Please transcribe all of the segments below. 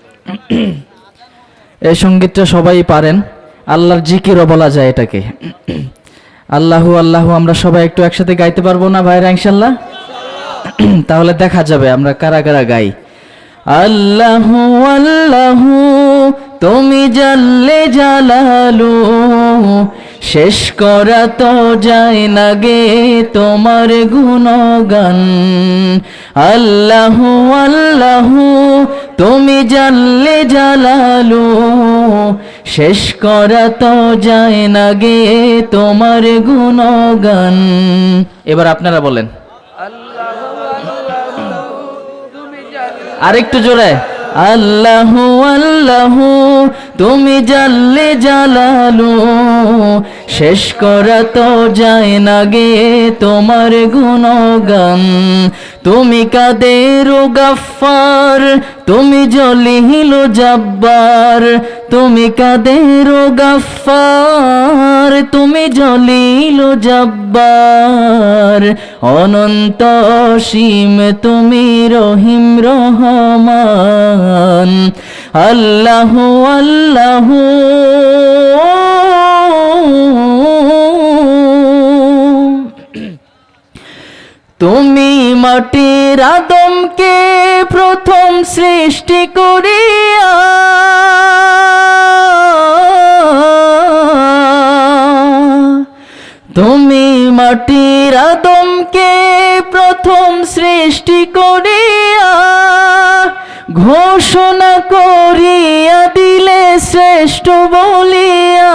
এই সঙ্গীতটা সবাই পারেন। আল্লাহর জিকিরও বলা যায় এটাকে। আল্লাহু আল্লাহু, আমরা সবাই একটু একসাথে গাইতে পারব না ভাইরা ইনশাল্লাহ তাহলে দেখা যাবে আমরা কারা কারা গাই। আল্লাহ আল্লাহ, তুমি জানলে জালালু, শেষ করা তো যায় না গে তোমার গুণগান। আল্লাহ আল্লাহু তুমি জানলে জালালু, শেষ করা তো যায় না গে তোমার গুণগান। এবার আপনারা বলেন। আরেকটু জোরে। আল্লাহু আল্লাহু তুমি জানলে জালালু, শেষ করা তো যায় না গে তোমার গুণগান। তুমি কাদের গাফার তুমি জলিহিল জব্বার। তুমি কাদের গাফার তুমি জলিল জব্বার। অনন্ত সীম তুমি রহিম রহমান। আল্লাহ আল্লাহ। তুমি মাটির আদমকে প্রথম সৃষ্টি করিয়া তুমি মাটির আদমকে প্রথম সৃষ্টি করিয়া ঘোষণা করিয়া দিলে শ্রেষ্ঠ বলিয়া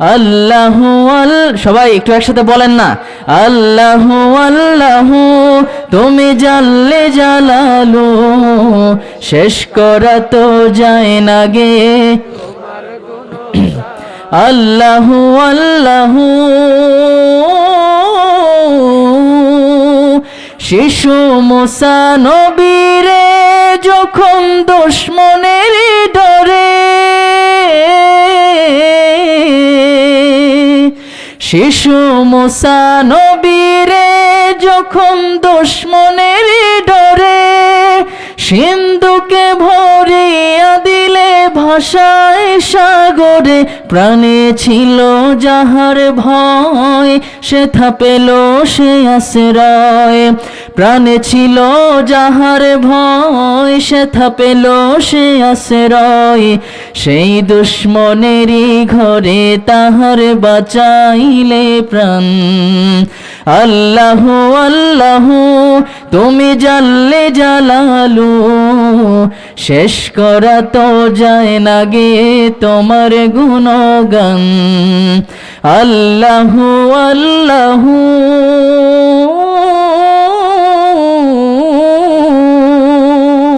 আল্লাহ আল, সবাই একটু একসাথে বলেন না। আল্লাহ আল্লাহ, তুমি জানলে জালালো, শেষ করা তো যায় না গে। আল্লাহ আল্লাহ, শিশু মুসা নবীরে যখন দুশ্মনের ডরে শিশু মুসা নবীরে যখন দুশ্মনের ডরে সিন্ধুকে ভরিয়া দিলে ভাষায় সাগরে প্রাণে ছিল যাহার ভয়, সে থাপেল সে আশ্রয়। প্রাণে ছিল যাহার ভয়, সে থাপেল সে আশ্রয়। সেই দুশ্মনেরই ঘরে তাহার বাঁচাইলে প্রাণ। আল্লাহ আল্লাহ, তুমি জানলে জালালু, শেষ করা তো যায় না গে তোমার গুণগান। আল্লাহ আল্লাহ।